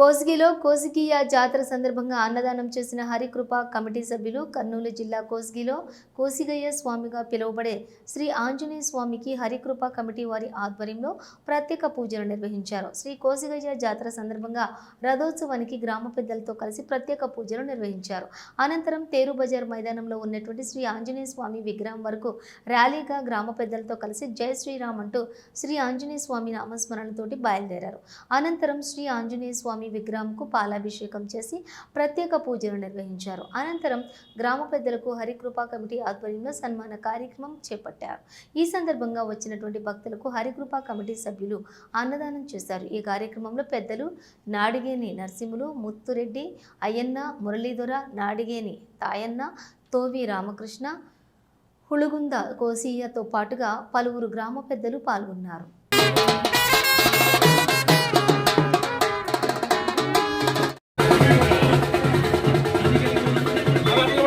కోసిగిలో కోసిగియ జాతర సందర్భంగా అన్నదానం చేసిన హరికృప కమిటీ సభ్యులు కర్నూలు జిల్లా కోసిగిలో కోసిగయ్య స్వామిగా పిలువబడే శ్రీ ఆంజనేయ స్వామికి హరికృప కమిటీ వారి ఆధ్వర్యంలో ప్రత్యేక పూజలు నిర్వహించారు. శ్రీ కోసిగయ్య జాతర సందర్భంగా రథోత్సవానికి గ్రామ పెద్దలతో కలిసి ప్రత్యేక పూజలు నిర్వహించారు. అనంతరం తేరు బజార్ మైదానంలో ఉన్నటువంటి శ్రీ ఆంజనేయ స్వామి విగ్రహం వరకు ర్యాలీగా గ్రామ పెద్దలతో కలిసి జై శ్రీరామ్ అంటూ శ్రీ ఆంజనేయ స్వామి నామస్మరణతోటి బయలుదేరారు. అనంతరం శ్రీ ఆంజనేయ స్వామి విగ్రహంకు పాలాభిషేకం చేసి ప్రత్యేక పూజలు నిర్వహించారు. అనంతరం గ్రామ పెద్దలకు హరికృపా కమిటీ ఆధ్వర్యంలో సన్మాన కార్యక్రమం చేపట్టారు. ఈ సందర్భంగా వచ్చినటువంటి భక్తులకు హరికృపా కమిటీ సభ్యులు అన్నదానం చేశారు. ఈ కార్యక్రమంలో పెద్దలు నాడిగేని నరసింహులు ముత్తురెడ్డి అయ్యన్న మురళీధర నాడిగేని తాయన్న తోవి రామకృష్ణ హుళుగుంద కోసీయతో పాటుగా పలువురు గ్రామ పెద్దలు పాల్గొన్నారు.